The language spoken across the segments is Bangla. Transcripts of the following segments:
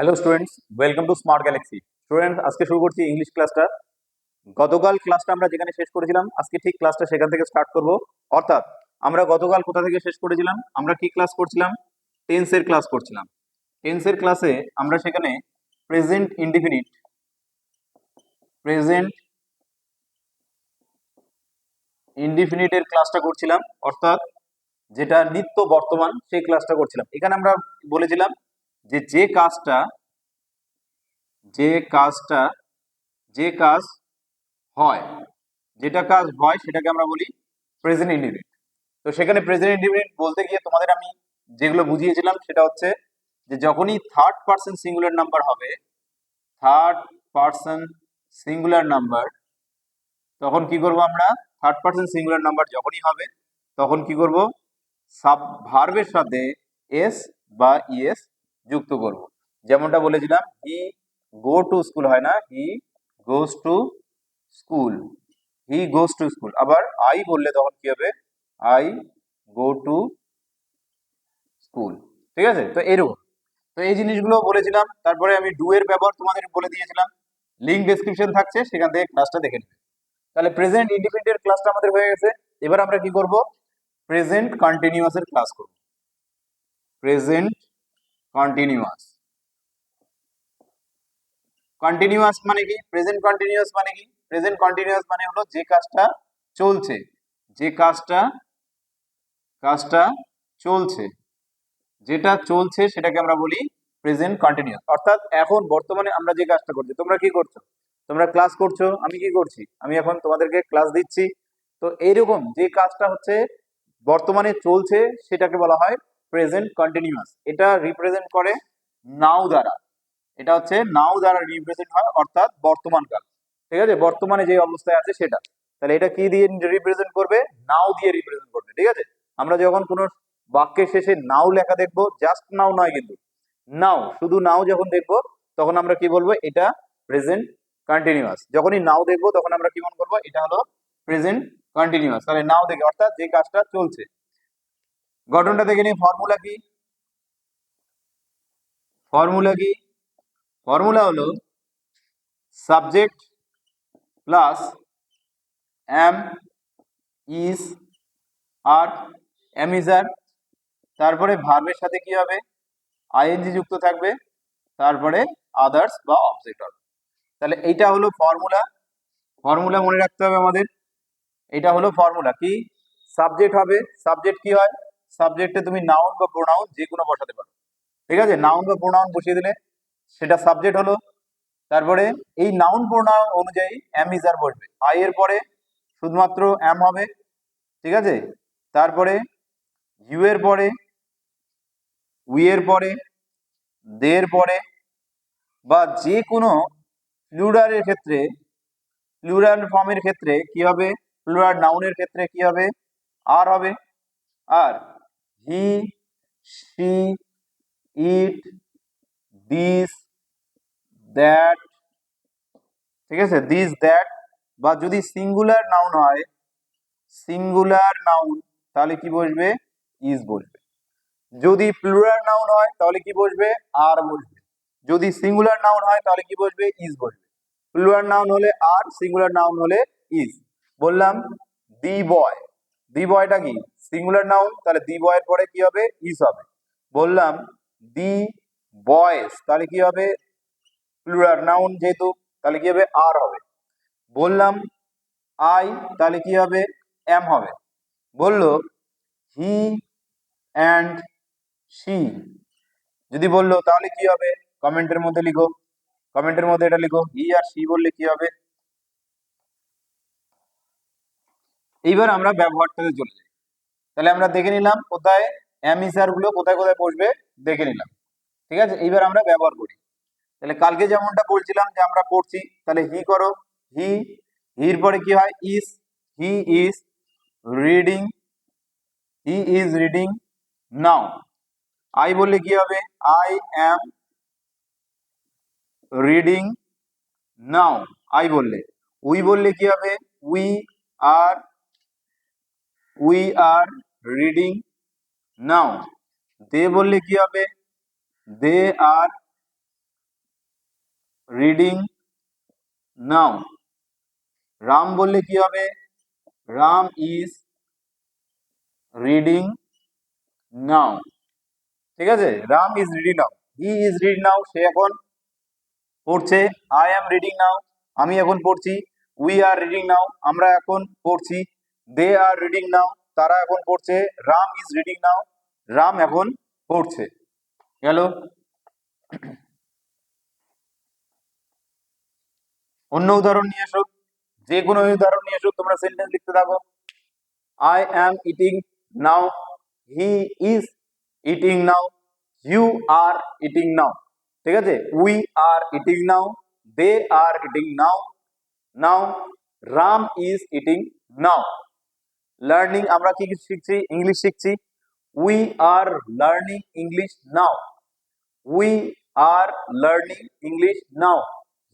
Hello students welcome to smart galaxy students আজকে শুরু করছি ইংলিশ ক্লাসটা গতকাল ক্লাসটা আমরা যেখানে শেষ করেছিলাম, আজকে ঠিক ক্লাসটা সেখান থেকে স্টার্ট করব। অর্থাৎ, আমরা গতকাল কোথা থেকে শেষ করেছিলাম? আমরা কি ক্লাস করছিলাম? টেন্সের ক্লাস করছিলাম। টেন্সের ক্লাসে আমরা সেখানে প্রেজেন্ট ইনডিফিনিট প্রেজেন্ট ইনডিফিনিটের ক্লাসটা করছিলাম। অর্থাৎ, যেটা নিত্য বর্তমান, সেই ক্লাসটা করছিলাম। এখানে আমরা বলেছিলাম যে যে কাজটা যে কাজটা, যে কাজ হয়, যেটা কাজ হয় সেটাকে আমরা বলি প্রেজেন্ট ইন্ডিফিনিট তো সেখানে প্রেজেন্ট ইন্ডিফিনিট বলতে গিয়ে তোমাদের আমি যেগুলো বুঝিয়েছিলাম সেটা হচ্ছে যে যখনই থার্ড পার্সন সিঙ্গুলার নাম্বার হবে থার্ড পার্সন সিঙ্গুলার নাম্বার তখন কি করব আমরা? থার্ড পার্সন সিঙ্গুলার নাম্বার যখনই হবে, তখন কি করব? সাব ভার্বের সাথে এস বা ইএস যুক্ত করব। যেমনটা বলেছিলাম হি গো টু স্কুল হয় না he goes to school he goes to school আবার আই বললে তখন কি হবে? আই গো টু স্কুল ঠিক আছে? তো এরকম। তো এই জিনিসগুলো বলেছিলাম, তারপরে আমি ডু এর ব্যবহার তোমাদের বলে দিয়েছিলাম। লিঙ্ক ডেসক্রিপশন থাকছে, সেখান থেকে ক্লাসটা দেখে নেবে। তাহলে প্রেজেন্ট ইন্ডিপেন্ডেন্ট ক্লাসটা আমাদের হয়ে গেছে। এবার আমরা কি করব? প্রেজেন্ট কন্টিনিউয়াস এর ক্লাস করব। প্রেজেন্ট কন্টিনিউয়াস কন্টিনিউয়াস মানে কি? প্রেজেন্ট কন্টিনিউয়াস মানে কি? প্রেজেন্ট কন্টিনিউয়াস মানে হলো যে কাজটা চলছে। যে কাজটা কাজটা চলছে। যেটা চলছে সেটাকে আমরা বলি প্রেজেন্ট কন্টিনিউয়াস অর্থাৎ এখন বর্তমানে আমরা যে কাজটা করছি, তোমরা কি করছ? তোমরা ক্লাস করছ, আমি কি করছি? আমি এখন তোমাদেরকে ক্লাস দিচ্ছি। তো এইরকম যে কাজটা হচ্ছে, বর্তমানে চলছে, সেটাকে বলা হয় প্রেজেন্ট কন্টিনিউয়াস এটা রিপ্রেজেন্ট করে নাও দ্বারা। এটা হচ্ছে নাও দ্বারা রিপ্রেজেন্ট হয়, অর্থাৎ বর্তমান কাল। ঠিক আছে? বর্তমানে যে অবস্থায় আছে সেটা। তাহলে এটা কি দিয়ে রিপ্রেজেন্ট করবে? নাও দিয়ে রিপ্রেজেন্ট করবে। ঠিক আছে? আমরা যখন কোনো বাক্যের শেষে নাও লেখা দেখব জাস্ট নাও নয় কিন্তু। নাও শুধু নাও যখন দেখব, তখন আমরা কি বলব? এটা প্রেজেন্ট কন্টিনিউয়াস যখনই নাও দেখব, তখন আমরা কি মনে করব? এটা হলো প্রেজেন্ট কন্টিনিউয়াস তাহলে নাও দেখে, অর্থাৎ যে কাজটা চলছে। গঠনটা দেখে নিই ফর্মুলা কি? ফর্মুলা কি? ফর্মুলা হলো subject plus am is are am is are তারপরে ভার্বের সাথে কি হবে? আইএনজি যুক্ত থাকবে, তারপরে আদার্স বা অবজেক্ট হবে। তাহলে এইটা হলো ফর্মুলা ফর্মুলা মনে রাখতে হবে আমাদের। এটা হলো ফর্মুলা কি? সাবজেক্ট হবে। সাবজেক্ট কি হয়? সাবজেক্টে তুমি নাউন বা প্রোনাউন যে কোনো বসাতে পারো। ঠিক আছে? নাউন বা প্রোনাউন বসিয়ে দিলে সেটা সাবজেক্ট হলো। তারপরে এই নাউন প্রোনাউন অনুযায়ী আর বসবে। আই এর পরে শুধুমাত্র এম হবে। ঠিক আছে? তারপরে ইউ এর পরে উই এর পরে দের পরে বা যে কোনো প্লুরালের ক্ষেত্রে প্লুরাল ফর্মের ক্ষেত্রে কি হবে? প্লুরাল নাউনের ক্ষেত্রে কি হবে? আর হবে। আর he she it, this, that, ঠিক আছে? দিস, দ্যাট, বা যদি সিঙ্গুলার নাউন হয়, সিঙ্গুলার নাউন, তাহলে কি বসবে? ইজ বসবে। যদি প্লুরাল নাউন হয়, তাহলে কি বসবে? আর বসবে। যদি সিঙ্গুলার নাউন হয়, তাহলে কি বসবে? ইজ বসবে। প্লুরাল নাউন হলে আর, সিঙ্গুলার নাউন হলে ইজ। বললাম, দি বয়। দি বয়টা কি? সিঙ্গুলার নাউন তাহলে দি বয়ের পরে কি হবে? ইজ হবে। বললাম, দি বয়েস, তাহলে কি হবে? প্লুরাল নাউন যেহেতু, তাহলে কি হবে? আর হবে। বললাম আই তাহলে কি হবে? এম হবে। বলল হি অ্যান্ড সি যদি বলল, তাহলে কি হবে? কমেন্টের মধ্যে লিখো। কমেন্টের মধ্যে এটা লিখো। হি আর সি বললে কি হবে? এইবার আমরা ব্যবহারটাতে চলে যাই। তাহলে আমরা দেখে নিলাম কোথায় অ্যামিসারগুলো কোথায় কোথায় বসবে, দেখে নিলাম। ঠিক আছে? এইবার আমরা ব্যবহার করি। তাহলে কালকে যেমনটা বলছিলাম যে আমরা পড়ছি, তাহলে হি করো। হি হির পরে কি হয়? Is he is reading he is reading now I বললে কি হবে? I am reading now I বললে। উই বললে কি হবে? We are we are reading now they বললে কি হবে? দে আর রিডিং নাও রাম বললে কি হবে? রাম ইজ রিডিং নাও ঠিক আছে? Ram is reading now he is reading now সে এখন পড়ছে। আই অ্যাম রিডিং নাও আমি এখন পড়ছি। উই আর রিডিং নাও আমরা এখন পড়ছি। দে আর রিডিং নাও তারা এখন পড়ছে। Ram is reading now Ram এখন পড়ছে। গেল। অন্য উদাহরণ নিয়ে এসো। যে কোনো উদাহরণ নিয়ে এসো। তোমরা সেন্টেন্স লিখতে থাকো। I am eating now he is eating now you are eating now ঠিক আছে? We are eating now they are eating now now Ram is eating now learning আমরা কি কি শিখছি? ইংলিশ শিখছি। We are learning English now we are learning English now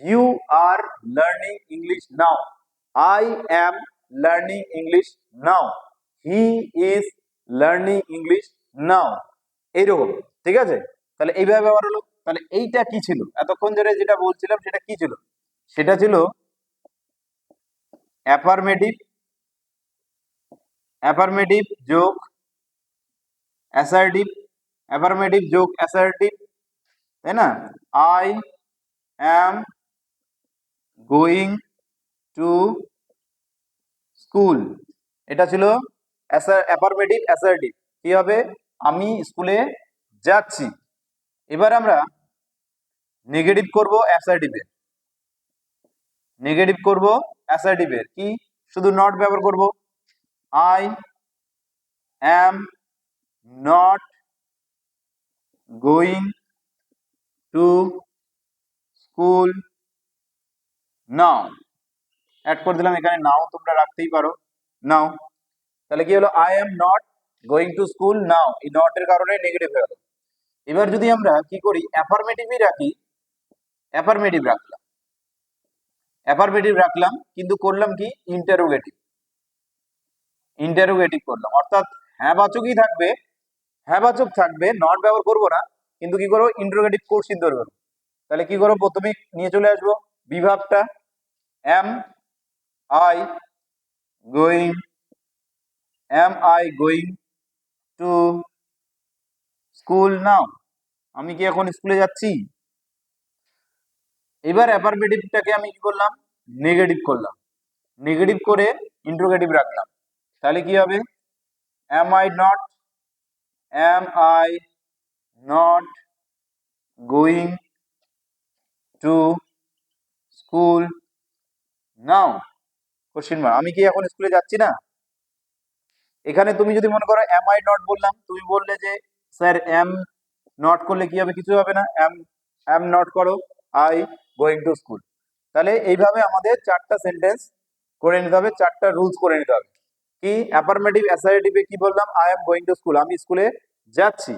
you are learning English now I am learning English now he is learning English now এইরকম ঠিক আছে? তাহলে এইভাবে ব্যবহার হলো। তাহলে এইটা কি ছিল? এতক্ষণ ধরে যেটা বলছিলাম, সেটা কি ছিল? সেটা ছিল অ্যাফার্মেটিভ অ্যাফার্মেটিভ যোগ অ্যাসার্টিভ অ্যাফার্মেটিভ যোগ অ্যাসার্টিভ তাই না? I am going to school এটা ছিল অ্যাফার্মেটিভ অ্যাসার্টিভ কি হবে? আমি স্কুলে যাচ্ছি। এবার আমরা নেগেটিভ করব অ্যাসার্টিভের নেগেটিভ করব অ্যাসার্টিভের কি? শুধু নট ব্যবহার করব। I am not going to school now add করে দিলাম, এখানে নাও তোমরা রাখতেই পারো। নাও তাহলে কি হলো? I am not going to school now এই নট এর কারণে নেগেটিভ হয়ে গেল। এবার যদি আমরা কি করি? অ্যাফার্মেটিভই রাখি। অ্যাফার্মেটিভ রাখলাম। অ্যাফার্মেটিভ রাখলাম, কিন্তু করলাম কি? ইন্টারোগেটিভ ইন্টারোগেটিভ করলাম। অর্থাৎ হ্যাঁ বাচকই থাকবে হ্যাঁ বাচক থাকবে নট ব্যবহার করব না, কিন্তু কি করব? ইন্টারোগেটিভ কোর্সিন ধরে করব তাহলে কি করব? প্রথমে নিয়ে চলে আসব। বিভাবটা am I going am I going to school now আমি কি এখন স্কুলে যাচ্ছি? এবার অ্যাপারমেটিভটাকে আমি কি করলাম? নেগেটিভ করলাম। নেগেটিভ করে ইন্ট্রোগেটিভ রাখলাম। তাহলে কি হবে? Am I not am I not going to school now question আমি কি এখন স্কুলে যাচ্ছি না? এখানে তুমি যদি মনে করো এম আই নট বললাম, তুমি বললে যে স্যার এম নট করলে কি হবে? কিছু হবে না। এম এম নট করো। আই গোয়িং টু স্কুল তাহলে এইভাবে আমাদের চারটা সেন্টেন্স করে নিতে হবে, চারটা রুলস করে নিতে হবে। কি অ্যাফার্মেটিভ অ্যাসার্টিভে কি বললাম? I am going to school আমি স্কুলে যাচ্ছি।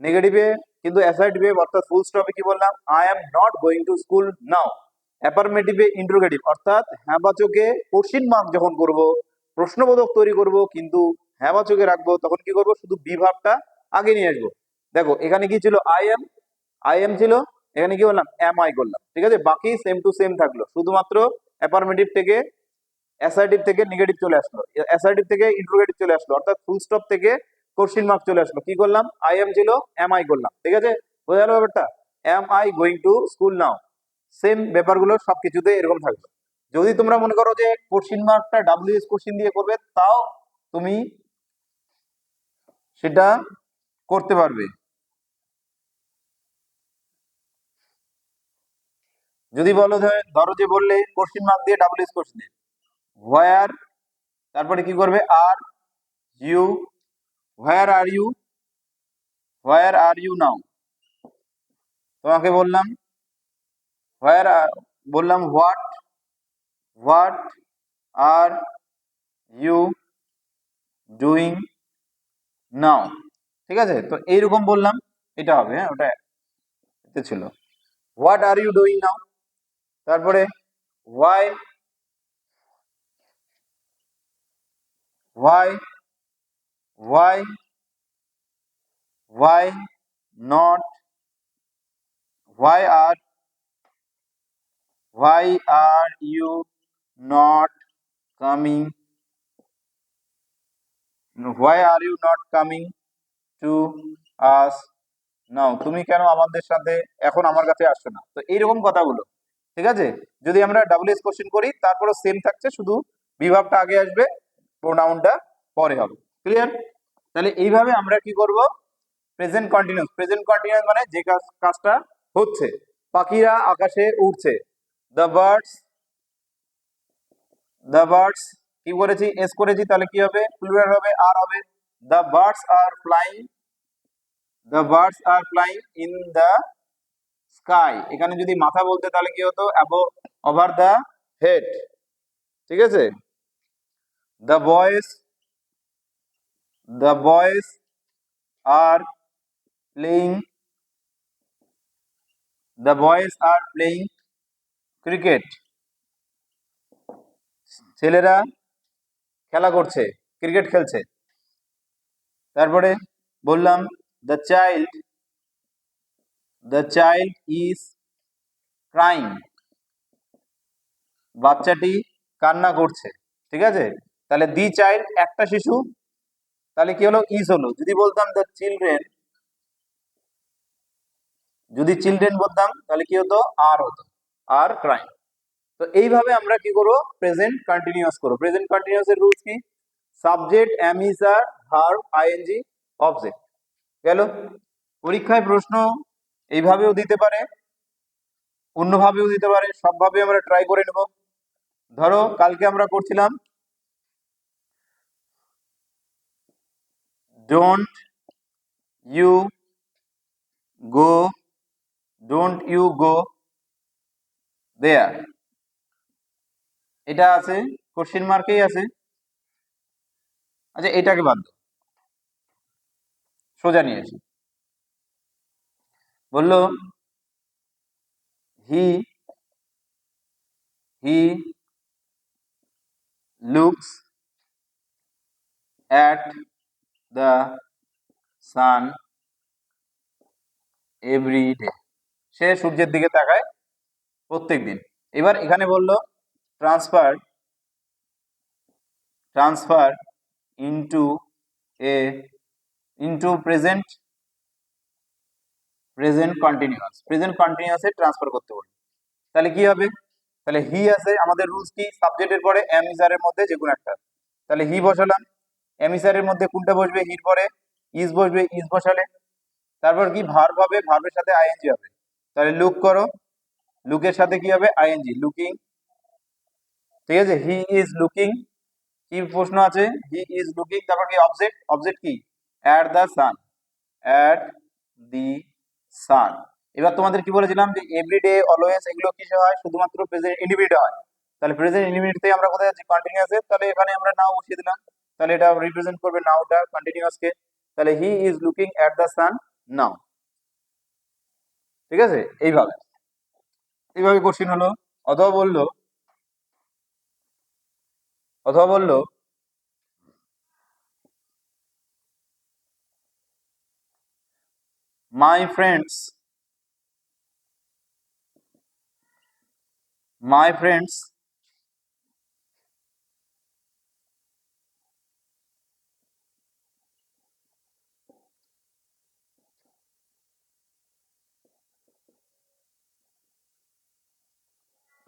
নেগেটিভে কিন্তু অ্যাসার্টিভে অর্থাৎ ফুল স্টপে কি বললাম? I am not going to school now অ্যাফার্মেটিভে interrogative অর্থাৎ হ্যাঁবাচকে কোশ্চিন মার্ক যখন করব, প্রশ্নবোধক তৈরি করব, কিন্তু হ্যাঁবাচকে রাখব, তখন কি করব? শুধু বিভাবটা আগে নিয়ে আসব। দেখো, এখানে কি ছিল? আই এম আই এম ছিল, এখানে কি বললাম? এম আই করলাম। ঠিক আছে? বাকি সেম টু সেম থাকল। শুধুমাত্র অ্যাফার্মেটিভ থেকে অ্যাসার্টিভ থেকে নেগেটিভ চলে আসলো। অ্যাসার্টিভ থেকে ইন্ট্রোগেটিভ চলে আসলো। অর্থাৎ ফুল স্টপ থেকে কোশ্চিন মার্ক চলে আসলো। কি করলাম? আই এম ছিল এম আই করলাম। ঠিক আছে? বোঝা গেল ব্যাপারটা? Am I going to school now same ব্যাপারগুলো সবকিছুতে এরকম থাকবে। যদি তোমরা মনে করো যে কোশ্চিন মার্কটা ডাব্লিউ ডাব্লিউএস কোশ্চিন দিয়ে করবে, তাও তুমি সেটা করতে পারবে। যদি বলো ধরো যে বললে কোশ্চিন মার্ক দিয়ে ডাব্লিউএস কোশ্চিন হোয়ার তারপরে কি করবে? Are you where are you where are you now তোমাকে বললাম হোয়ার বললাম what what are you doing now ঠিক আছে? তো এইরকম বললাম, এটা হবে হ্যাঁ ওটা এতে ছিল। What are you doing now তারপরে why why why not why are why are you, not coming why are you not coming to us now. তুমি কেন আমাদের সাথে এখন আমার কাছে আসছো না? তো এইরকম কথাগুলো, ঠিক আছে? যদি আমরা ডাবল এস কোশ্চেন করি তারপরে সেম থাকছে, শুধু বিভাগটা আগে আসবে প্রোনাউনটা পরে হবে। ক্লিয়ার তাহলে এইভাবে আমরা কি করব? প্রেজেন্ট কন্টিনিউস প্রেজেন্ট কন্টিনিউস মানে যে কাজ, কাজটা হচ্ছে। পাখিরা আকাশে উড়ছে। দ্য বার্ডস দ্য বার্ডস কি করেছি? এস করেছি, তাহলে কি হবে? প্লুরাল হবে আর হবে। The birds are flying the birds are flying in the sky এখানে যদি মাথা বলতে, তাহলে কি হতো? অ্যাবো ওভার দ্য হেড ঠিক আছে? The boys the boys are playing the boys are playing cricket ছেলেরা খেলা করছে ক্রিকেট খেলছে। তারপরে বললাম the child the child is crying বাচ্চাটি কান্না করছে, ঠিক আছে? তাহলে দি চাইল্ড একটা শিশু, তাহলে কি হলো? ইজ হলো। যদি বলতাম দ্য চিলড্রেন, যদি চিলড্রেন বলতাম, তাহলে কি হতো? আর হতো। Are crying. তো এইভাবে আমরা কি করব? প্রেজেন্ট কন্টিনিউয়াস করব। প্রেজেন্ট কন্টিনিউয়াস এর রুলস কি? Subject am is are verb ING object. গেল? পরীক্ষায় প্রশ্ন এইভাবেও দিতে পারে, অন্যভাবেও দিতে পারে সবভাবে আমরা ট্রাই করে নেব। ধরো, কালকে আমরা করছিলাম don't you go don't you go there এটা আছে কোশ্চেন মার্কেই আছে। আচ্ছা এটাকে বাদ দাও। সোজা নিয়ে আসি বলল he he looks at the sun every day সে সূর্যের দিকে তাকায় প্রত্যেক দিন এবার এখানে বলল transfer transfer into a into present present continuous present কন্টিনিউয়াসে transfer করতে বলি তাহলে কি হবে? তাহলে হি আছে, আমাদের রুলস কি? সাবজেক্টের পরে এম ইজারের মধ্যে যে কোনো একটা। তাহলে হি বসালাম এম ইজারের মধ্যে কোনটা বসবে হির পরে ইজ বসবে ইজ বসালে? তারপর কি ভার্ব হবে? ভার্বের সাথে আইএনজি হবে। তাহলে লুক করো। লুকের সাথে কি হবে? ING looking. ঠিক আছে? He is looking. কি প্রশ্ন আছে? He is looking. তারপর কি? অবজেক্ট। অবজেক্ট কি? At the sun. At the sun. এবার তোমাদের কি বলেছিলাম যে এভরিডে, অলওয়েজ এগুলো কিসে হয়? শুধুমাত্র প্রেজেন্ট ইন্ডিভিড হয়। তাহলে প্রেজেন্ট ইন্ডিভিডতে আমরা কোথায় আছি? কন্টিনিউয়াসে? তাহলে এখানে আমরা নাও বসিয়ে দিলাম। তাহলে এটা রিপ্রেজেন্ট করবে নাওটা কন্টিনিউয়াসকে তাহলে he is looking at the sun now ঠিক আছে? এইভাবে। এইভাবে কোশ্চিন হলো। অথবা বলল। অথবা বলল। My friends my friends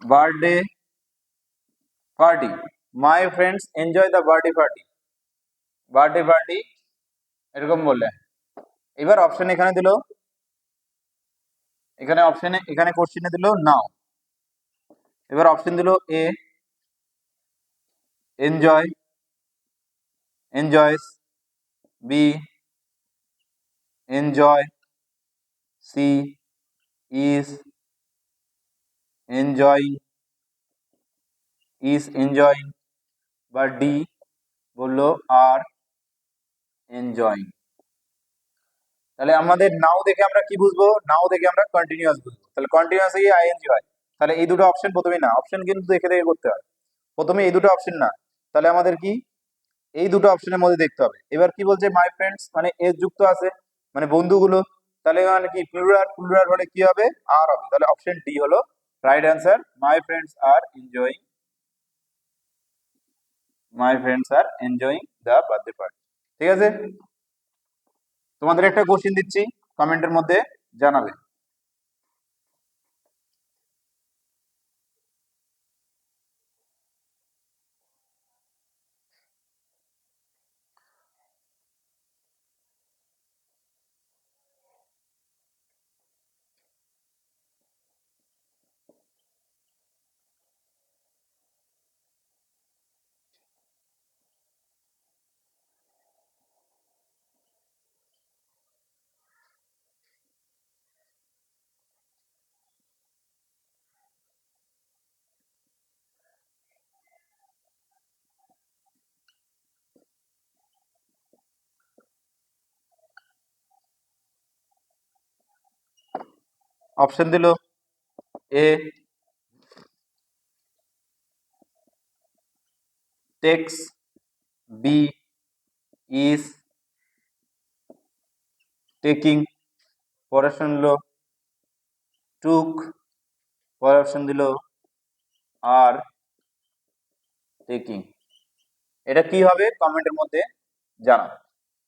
birthday party my friends, enjoy the birthday party birthday party এরকম বললে এবার অপশন এখানে দিল এখানে অপশনে এখানে কোশ্চেনে দিল নাও এবার অপশন দিল A enjoy enjoys B enjoy C is enjoying is enjoying বা ডি বলল আর এনজয়িং তাহলে আমাদের নাও দেখে আমরা কি বুঝব? নাও দেখে আমরা কন্টিনিউয়াস বুঝব। তাহলে কন্টিনিউয়াস গিয়ে আইএনজি হয় তাহলে এই দুটো অপশন প্রথমে না অপশন কিন্তু দেখে দেখে করতে হয়। প্রথমে এই দুটো অপশন না। তাহলে আমাদের কি? এই দুটো অপশনের মধ্যে দেখতে হবে। এবার কি বলছে মাই ফ্রেন্ডস মানে এস যুক্ত আছে মানে বন্ধুগুলো, তাহলে মানে কি প্লুরাল প্লুরাল হলে কি হবে? আর হবে। তাহলে অপশন ডি হলো right answer my friends are enjoying my friends are enjoying the birthday party ঠিক আছে তোমাদের একটা কোশ্চেন দিচ্ছি কমেন্টের মধ্যে জানাবে অপশন দিল A takes B is taking পরের অপশন দিল টুক পরের অপশন দিল আর টেকিং এটা কি হবে? কমেন্টের মধ্যে জানাবে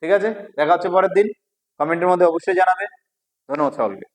ঠিক আছে? দেখা হচ্ছে পরের দিন। কমেন্টের মধ্যে অবশ্যই জানাবে। ধন্যবাদ সকলকে।